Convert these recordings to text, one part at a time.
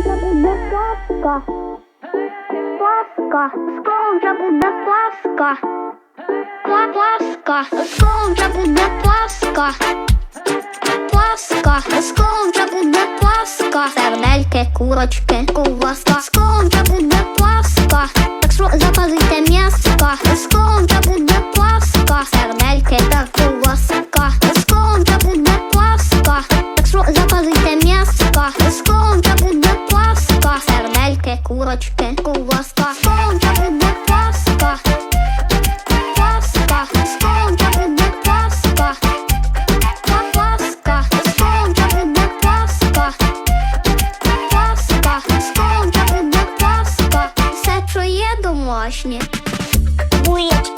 вже буде паска. Паска, скоро вже буде паска. Пла- Паска, скоро вже буде паска. Паска, скоро вже буде паска. Сердельки, курочки, ковбаска. Скоро вже буде паска. Курочки, ковбаска. сколько буде паска. Паска, сколько буде паска. Паска, сколько буде паска. Паска, сколько буде паска. Все, що є домашнє. Буячки,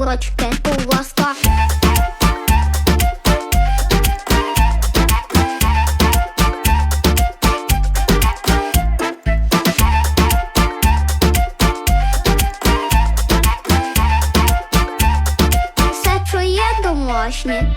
курочки колоска. Все чує домашнє.